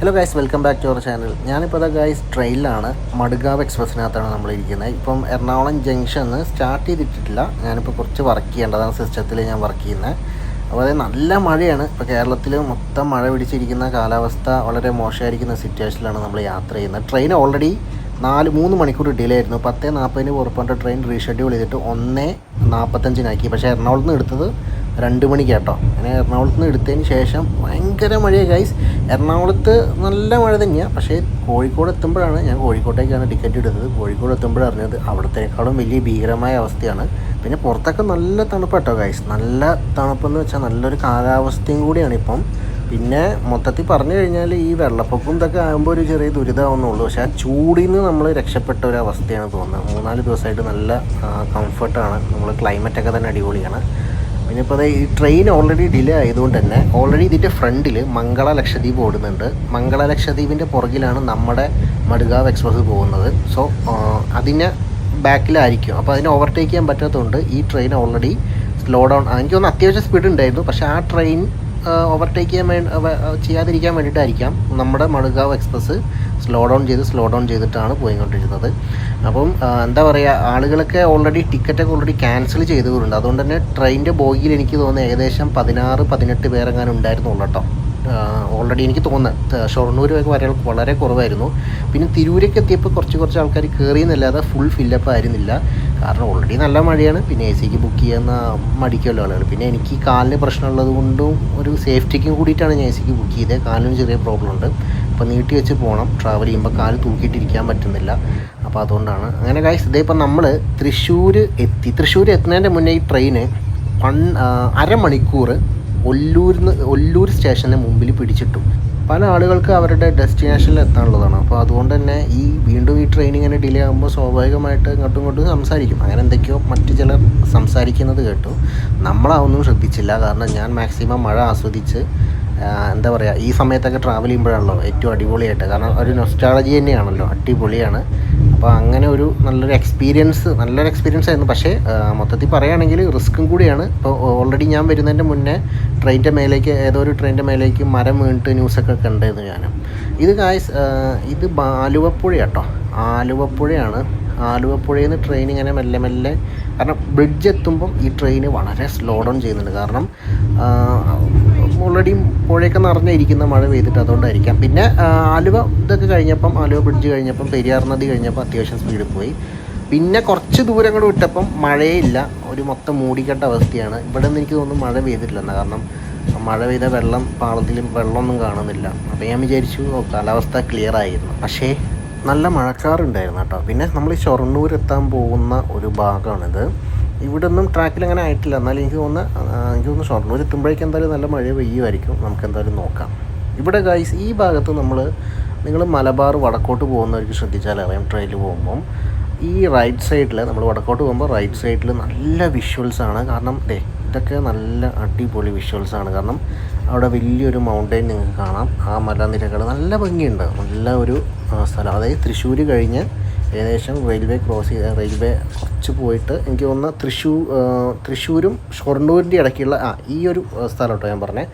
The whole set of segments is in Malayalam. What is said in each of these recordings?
Hello guys welcome back to our channel ഞാനിപ്പോൾ അതാ ഗൈസ് ട്രെയിനിലാണ് മടുഗാവ് എക്സ്പ്രസ്സിനകത്താണ് നമ്മളിരിക്കുന്നത്. ഇപ്പം എറണാകുളം ജംഗ്ഷന്ന് സ്റ്റാർട്ട് ചെയ്തിട്ടില്ല ഞാനിപ്പോൾ കുറച്ച് വർക്ക് ചെയ്യേണ്ടതാണ് സിസ്റ്റത്തിൽ ഞാൻ വർക്ക് ചെയ്യുന്നത് അപ്പോൾ അതായത് നല്ല മഴയാണ്. ഇപ്പോൾ കേരളത്തിൽ മൊത്തം മഴ പിടിച്ചിരിക്കുന്ന കാലാവസ്ഥ വളരെ മോശമായിരിക്കുന്ന സിറ്റുവേഷനിലാണ് നമ്മൾ യാത്ര ചെയ്യുന്നത് ട്രെയിൻ ഓൾറെഡി നാല് മൂന്ന് മണിക്കൂർ ഡിലേ ആയിരുന്നു. പത്ത് നാൽപ്പതിന് പുറപ്പെട്ട ട്രെയിൻ റീഷെഡ്യൂൾ ചെയ്തിട്ട് ഒന്ന് നാൽപ്പത്തഞ്ചിനാക്കി പക്ഷേ എറണാകുളത്ത് നിന്ന് എടുത്തത് രണ്ട് മണിക്കാട്ടോ. കേട്ടോ അങ്ങനെ എറണാകുളത്ത് നിന്ന് എടുത്തതിന് ശേഷം ഭയങ്കര മഴയാണ് ഗൈസ് എറണാകുളത്ത് നല്ല മഴ തന്നെയാണ് പക്ഷേ കോഴിക്കോട് എത്തുമ്പോഴാണ് ഞാൻ കോഴിക്കോട്ടേക്കാണ് ടിക്കറ്റ് എടുത്തത് കോഴിക്കോട് എത്തുമ്പോഴാണ് അറിഞ്ഞത് അവിടത്തേക്കാളും വലിയ ഭീകരമായ അവസ്ഥയാണ്. പിന്നെ പുറത്തൊക്കെ നല്ല തണുപ്പ് കേട്ടോ ഗൈസ് നല്ല തണുപ്പെന്ന് വെച്ചാൽ നല്ലൊരു കാലാവസ്ഥയും കൂടിയാണ് ഇപ്പം. പിന്നെ മൊത്തത്തിൽ പറഞ്ഞു കഴിഞ്ഞാൽ ഈ വെള്ളപ്പൊക്കം ഇതൊക്കെ ആകുമ്പോൾ ഒരു ചെറിയ ദുരിതമാവുന്നുള്ളൂ പക്ഷേ ആ ചൂടിൽ നിന്ന് നമ്മൾ രക്ഷപ്പെട്ട ഒരു അവസ്ഥയാണ് തോന്നുന്നത്. മൂന്നാൽ ദിവസമായിട്ട് നല്ല കംഫർട്ടാണ് നമ്മൾ ക്ലൈമറ്റൊക്കെ തന്നെ അടിപൊളിയാണ്. പിന്നെ ഇപ്പോൾ ഈ ട്രെയിൻ ഓൾറെഡി ഡിലേ ആയതുകൊണ്ട് തന്നെ ഓൾറെഡി ഇതിന്റെ ഫ്രണ്ടിൽ മംഗള ലക്ഷദ്വീപ് ഓടുന്നുണ്ട്. മംഗള ലക്ഷദ്വീപിന്റെ പുറകിലാണ് നമ്മുടെ മടുകാവ് എക്സ്പ്രസ് പോകുന്നത്. സോ അതിന് ബാക്കിലായിരിക്കും. അപ്പോൾ അതിനെ ഓവർടേക്ക് ചെയ്യാൻ പറ്റാത്തതുകൊണ്ട് ഈ ട്രെയിൻ ഓൾറെഡി സ്ലോ ഡൗൺ എനിക്ക് തോന്നുന്നു അത്യാവശ്യം സ്പീഡ് ഉണ്ടായിരുന്നു. പക്ഷേ ആ ട്രെയിൻ ഓവർടേക്ക് ചെയ്യാൻ വേണ്ടി ചെയ്യാതിരിക്കാൻ വേണ്ടിയിട്ടായിരിക്കാം നമ്മുടെ മടുകാവ് എക്സ്പ്രസ് സ്ലോ ഡൗൺ ചെയ്ത് സ്ലോ ഡൗൺ ചെയ്തിട്ടാണ് പോയിക്കൊണ്ടിരുന്നത്. അപ്പം എന്താ പറയുക ആളുകളൊക്കെ ഓൾറെഡി ടിക്കറ്റൊക്കെ ഓൾറെഡി ക്യാൻസൽ ചെയ്തവരുണ്ട് അതുകൊണ്ട് തന്നെ ട്രെയിനിന്റെ ബോഗിയിൽ എനിക്ക് തോന്നുന്നത് ഏകദേശം പതിനാറ് പതിനെട്ട് പേരെങ്ങാനും ഉണ്ടായിരുന്നുള്ളൂ കേട്ടോ. ഓൾറെഡി എനിക്ക് തോന്നുന്നത്. ഷൊർണൂർ വരെ വളരെ കുറവായിരുന്നു. പിന്നെ തിരൂരേക്ക് എത്തിയപ്പോൾ കുറച്ച് കുറച്ച് ആൾക്കാർ കയറിയെന്നല്ലാതെ ഫുൾ ഫില്ലപ്പ് ആയിരുന്നില്ല. കാരണം ഓൾറെഡി നല്ല മഴയാണ്. പിന്നെ എ സിക്ക് ബുക്ക് ചെയ്യുന്ന മടിക്കുമല്ലോ ആളുകൾ. പിന്നെ എനിക്ക് കാലിന് പ്രശ്നമുള്ളത് കൊണ്ടും ഒരു സേഫ്റ്റിക്കും കൂടിയിട്ടാണ് ഞാൻ എ സിക്ക് ബുക്ക് ചെയ്തത്. കാലിന് ചെറിയ പ്രോബ്ലം ഉണ്ട്. അപ്പോൾ നീട്ടി വെച്ച് പോകണം ട്രാവൽ ചെയ്യുമ്പോൾ കാൽ തൂക്കിയിട്ടിരിക്കാൻ പറ്റുന്നില്ല. അപ്പോൾ അതുകൊണ്ടാണ്. അങ്ങനെ കാഴ്ച ഇതേ ഇപ്പം നമ്മൾ തൃശ്ശൂർ എത്തി. തൃശ്ശൂർ എത്തുന്നതിന്റെ മുന്നേ ഈ ട്രെയിന് പൺ അരമണിക്കൂർ അരമണിക്കൂർ ഒല്ലൂരിന്ന് ഒല്ലൂർ സ്റ്റേഷന് മുമ്പിൽ പിടിച്ചിട്ടു. പല ആളുകൾക്ക് അവരുടെ ഡെസ്റ്റിനേഷനിൽ എത്താനുള്ളതാണ്. അപ്പോൾ അതുകൊണ്ട് തന്നെ ഈ വീണ്ടും ഈ ട്രെയിൻ ഇങ്ങനെ ഡിലേ ആകുമ്പോൾ സ്വാഭാവികമായിട്ട് ഇങ്ങോട്ടും ഇങ്ങോട്ടും സംസാരിക്കും. അങ്ങനെ എന്തൊക്കെയോ മറ്റു ചിലർ സംസാരിക്കുന്നത് കേട്ടു. നമ്മളതൊന്നും ശ്രദ്ധിച്ചില്ല. കാരണം ഞാൻ മാക്സിമം മഴ ആസ്വദിച്ച് എന്താ പറയുക ഈ സമയത്തൊക്കെ ട്രാവൽ ചെയ്യുമ്പോഴാണല്ലോ ഏറ്റവും അടിപൊളിയായിട്ട്. കാരണം ഒരു നൊസ്റ്റാളജി തന്നെയാണല്ലോ അടിപൊളിയാണ്. അപ്പോൾ അങ്ങനെ ഒരു നല്ലൊരു എക്സ്പീരിയൻസ് നല്ലൊരു എക്സ്പീരിയൻസ് ആയിരുന്നു. പക്ഷേ മൊത്തത്തിൽ പറയുകയാണെങ്കിൽ റിസ്ക്കും കൂടിയാണ്. ഇപ്പോൾ ഓൾറെഡി ഞാൻ വരുന്നതിന്റെ മുന്നേ ട്രെയിനിന്റെ മേലേക്ക് ഏതോ ഒരു ട്രെയിനിന്റെ മേലേക്ക് മരം വീണിട്ട് ന്യൂസൊക്കെ കണ്ടായിരുന്നു ഞാൻ ഇത് കായ്സ് ഇത് ആലുവപ്പുഴ കേട്ടോ ആലുവപ്പുഴയാണ്. ആലുവപ്പുഴയിൽ നിന്ന് ട്രെയിൻ ഇങ്ങനെ മെല്ലെ മെല്ലെ കാരണം ബ്രിഡ്ജ് എത്തുമ്പം ഈ ട്രെയിൻ വളരെ സ്ലോ ഡൗൺ ചെയ്യുന്നുണ്ട്. കാരണം ഓൾറെഡി പുഴയൊക്കെ നിറഞ്ഞിരിക്കുന്ന മഴ പെയ്തിട്ട് അതുകൊണ്ടായിരിക്കാം. പിന്നെ ആലുവ ഇതൊക്കെ കഴിഞ്ഞപ്പം ആലുവ ബ്രിഡ്ജ് കഴിഞ്ഞപ്പം പെരിയാർ നദി കഴിഞ്ഞപ്പോൾ അത്യാവശ്യം സ്പീഡിൽ പോയി. പിന്നെ കുറച്ച് ദൂരം കൂടെ വിട്ടപ്പം മഴയില്ല ഒരു മൊത്തം മൂടിക്കെട്ട അവസ്ഥയാണ്. ഇവിടെ നിന്ന് എനിക്ക് തോന്നുന്നു മഴ പെയ്തിട്ടില്ലെന്ന് കാരണം മഴ പെയ്ത വെള്ളം പാളത്തിലും വെള്ളമൊന്നും കാണുന്നില്ല. അപ്പോൾ ഞാൻ വിചാരിച്ചു കാലാവസ്ഥ ക്ലിയർ ആയിരുന്നു. പക്ഷേ നല്ല മഴക്കാറുണ്ടായിരുന്നു കേട്ടോ. പിന്നെ നമ്മൾ ഈ എത്താൻ പോകുന്ന ഒരു ഭാഗമാണിത്. ഇവിടെ ഒന്നും ട്രാക്കിൽ അങ്ങനെ ആയിട്ടില്ല. എന്നാലും എനിക്ക് തോന്നുന്ന എനിക്ക് തോന്നുന്നു ഷൊർണൂർ എത്തുമ്പോഴേക്കും എന്തായാലും നല്ല മഴ പെയ്യുമായിരിക്കും. നമുക്ക് എന്തായാലും നോക്കാം. ഇവിടെ ഗൈസ് ഈ ഭാഗത്ത് നമ്മൾ നിങ്ങൾ മലബാർ വടക്കോട്ട് പോകുന്നവർക്ക് ശ്രദ്ധിച്ചാൽ അറിയാം ട്രെയിനിൽ പോകുമ്പം. ഈ റൈറ്റ് സൈഡിൽ നമ്മൾ വടക്കോട്ട് പോകുമ്പോൾ റൈറ്റ് സൈഡിൽ നല്ല വിഷ്വൽസ് ആണ്. കാരണം ഡേ ഇതൊക്കെ നല്ല അടിപൊളി വിഷ്വൽസ് ആണ്. കാരണം അവിടെ വലിയൊരു മൗണ്ടെയിൻ നിങ്ങൾക്ക് കാണാം. ആ മലനിരകൾ നല്ല ഭംഗിയുണ്ട്. നല്ല ഒരു സ്ഥലം. അതായത് തൃശ്ശൂർ കഴിഞ്ഞ് ഏകദേശം റെയിൽവേ ക്രോസ് ചെയ്ത റെയിൽവേ കുറച്ച് പോയിട്ട് എനിക്ക് തോന്നുന്നു തൃശ്ശൂർ തൃശ്ശൂരും ഷൊർണൂരിന്റെ ഇടയ്ക്കുള്ള ആ ഈ ഒരു സ്ഥലം കേട്ടോ ഞാൻ പറഞ്ഞേ.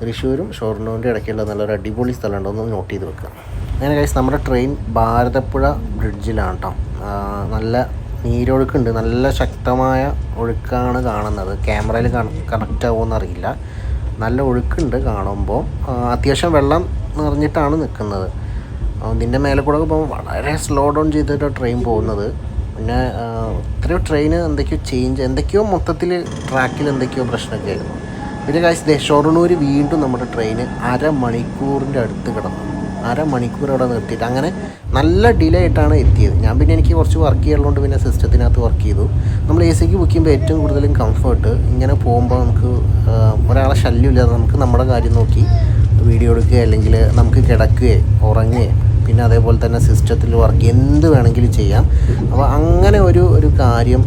തൃശ്ശൂരും ഷൊർണൂരിന്റെ ഇടയ്ക്കുള്ള നല്ലൊരു അടിപൊളി സ്ഥലമുണ്ട്. ഒന്ന് നോട്ട് ചെയ്ത് വെക്കുക. അങ്ങനെ കഴിച്ച് നമ്മുടെ ട്രെയിൻ ഭാരതപ്പുഴ ബ്രിഡ്ജിലാണ് കേട്ടോ നല്ല നീരൊഴുക്കുണ്ട്. നല്ല ശക്തമായ ഒഴുക്കാണ് കാണുന്നത്. ക്യാമറയിൽ കണക്റ്റ് അറിയില്ല. നല്ല ഒഴുക്കുണ്ട് കാണുമ്പോൾ അത്യാവശ്യം വെള്ളം നിറഞ്ഞിട്ടാണ് നിൽക്കുന്നത്. ഇതിന്റെ മേലെ കൂടെ ഇപ്പം വളരെ സ്ലോ ഡൗൺ ചെയ്തിട്ടാണ് ട്രെയിൻ പോകുന്നത്. പിന്നെ ആ, ഇത്രയോ ട്രെയിൻ എന്തൊക്കെയോ ചേഞ്ച് എന്തൊക്കെയോ മൊത്തത്തിൽ ട്രാക്കിൽ എന്തൊക്കെയോ പ്രശ്നമൊക്കെ ആയിരുന്നു. പിന്നെ കാശ് ഷൊർണൂർ വീണ്ടും നമ്മുടെ ട്രെയിൻ അരമണിക്കൂറിന്റെ അടുത്ത് കിടന്നു. അരമണിക്കൂർ അവിടെ നിർത്തിയിട്ട് അങ്ങനെ നല്ല ഡിലേ ആയിട്ടാണ് എത്തിയത്. ഞാൻ പിന്നെ എനിക്ക് കുറച്ച് വർക്ക് ചെയ്യാനുള്ളതുകൊണ്ട് പിന്നെ സിസ്റ്റത്തിനകത്ത് വർക്ക് ചെയ്തു. നമ്മൾ എ സിക്ക് ബുക്ക് ചെയ്യുമ്പോൾ ഏറ്റവും കൂടുതലും കംഫർട്ട് ഇങ്ങനെ പോകുമ്പോൾ നമുക്ക് ഒരാളെ ശല്യമില്ലാതെ നമുക്ക് നമ്മുടെ കാര്യം നോക്കി വീഡിയോ എടുക്കുക അല്ലെങ്കിൽ നമുക്ക് കിടക്കുകയോ ഉറങ്ങുകയോ പിന്നെ അതേപോലെ തന്നെ സിസ്റ്റത്തിൽ വർക്ക് എന്ത് വേണമെങ്കിലും ചെയ്യാം. അപ്പോൾ അങ്ങനെ ഒരു ഒരു കാര്യം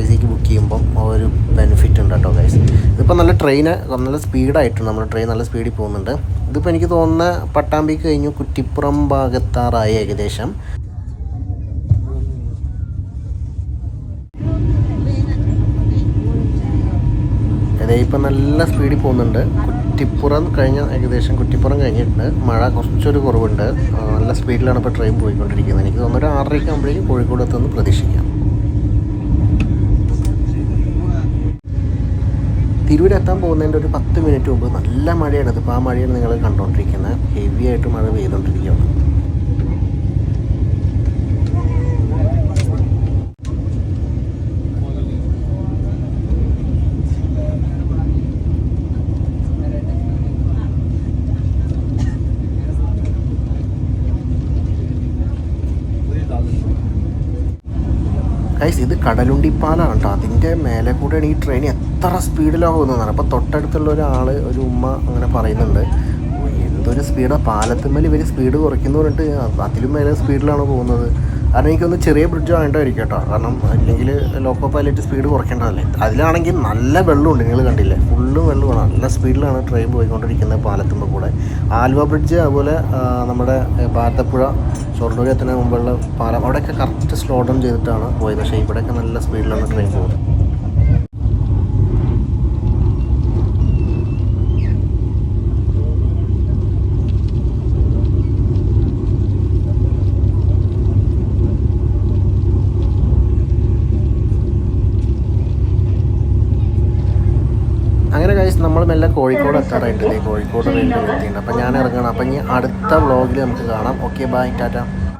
എ സിക്ക് ബുക്ക് ചെയ്യുമ്പം ഒരു ബെനിഫിറ്റ് ഉണ്ട് കേട്ടോ ഗൈസ് ഇതിപ്പോൾ നല്ല ട്രെയിന് നല്ല സ്പീഡായിട്ടുണ്ട് നമ്മുടെ ട്രെയിൻ നല്ല സ്പീഡിൽ പോകുന്നുണ്ട്. ഇതിപ്പോൾ എനിക്ക് തോന്നുന്ന പട്ടാമ്പി കഴിഞ്ഞു കുറ്റിപ്പുറം ഭാഗത്താറായി ഏകദേശം. ഇപ്പം നല്ല സ്പീഡിൽ പോകുന്നുണ്ട്. കുറ്റിപ്പുറം കഴിഞ്ഞ ഏകദേശം കുറ്റിപ്പുറം കഴിഞ്ഞിട്ടുണ്ട്. മഴ കുറച്ചൊരു കുറവുണ്ട്. നല്ല സ്പീഡിലാണ് ഇപ്പോൾ ട്രെയിൻ പോയിക്കൊണ്ടിരിക്കുന്നത്. എനിക്ക് തോന്നുന്നു ഒരു ആറരയ്ക്ക് ആകുമ്പോഴേക്കും കോഴിക്കോട് എത്തുമെന്ന് പ്രതീക്ഷിക്കാം. തിരൂരെത്താൻ പോകുന്നതിന്റെ ഒരു പത്ത് മിനിറ്റ് മുമ്പ് നല്ല മഴയാണ് ഇതിപ്പോൾ ആ മഴയാണ് നിങ്ങൾ കണ്ടുകൊണ്ടിരിക്കുന്നത് ഹെവി ആയിട്ട് മഴ പെയ്തുകൊണ്ടിരിക്കുകയാണ് ഗൈസ് ഇത് കടലുണ്ടിപ്പാലാണ് കേട്ടോ അതിന്റെ മേലെ കൂടെയാണ് ഈ ട്രെയിൻ എത്ര സ്പീഡിലാണ് പോകുന്നതാണ് അപ്പോൾ തൊട്ടടുത്തുള്ള ഒരാൾ ഒരു ഉമ്മ അങ്ങനെ പറയുന്നുണ്ട്. "ഓ, എന്തൊരു സ്പീഡാണ് പാലത്തിന്മേൽ ഇവർ സ്പീഡ് കുറയ്ക്കുന്നു പറഞ്ഞിട്ട് അതിലും മേലെ സ്പീഡിലാണ് പോകുന്നത്. കാരണം എനിക്കൊന്ന് ചെറിയ ബ്രിഡ്ജ് വാങ്ങേണ്ടതായിരിക്കും കേട്ടോ. കാരണം അല്ലെങ്കിൽ ലോക്കോ പൈലറ്റ് സ്പീഡ് കുറയ്ക്കേണ്ടതല്ലേ. അതിലാണെങ്കിൽ നല്ല വെള്ളമുണ്ട് നിങ്ങൾ കണ്ടില്ലേ? ഫുള്ളും വെള്ളമാണ്. നല്ല സ്പീഡിലാണ് ട്രെയിൻ പോയിക്കൊണ്ടിരിക്കുന്നത് പാലത്തുമ്പോൾ കൂടെ. ആലുവ ബ്രിഡ്ജ് അതുപോലെ നമ്മുടെ ഭാരതപ്പുഴ ഷൊർണൂർ എത്തുന്നതിന് മുമ്പുള്ള പാലം. അവിടെയൊക്കെ കറക്റ്റ് സ്ലോ ഡൗൺ ചെയ്തിട്ടാണ് പോയത്. പക്ഷേ ഇവിടെയൊക്കെ നല്ല സ്പീഡിലാണ് ട്രെയിൻ പോകുന്നത് അങ്ങനെ കഴിച്ച് നമ്മൾ മെല്ലെ കോഴിക്കോട് എത്താറായിട്ടില്ലേ കോഴിക്കോട് റെയിൽവേ എത്തിയിട്ടുണ്ട്. അപ്പം ഞാൻ ഇറങ്ങണം. അപ്പം ഇനി അടുത്ത വ്ളോഗിൽ നമുക്ക് കാണാം. Okay bye tata.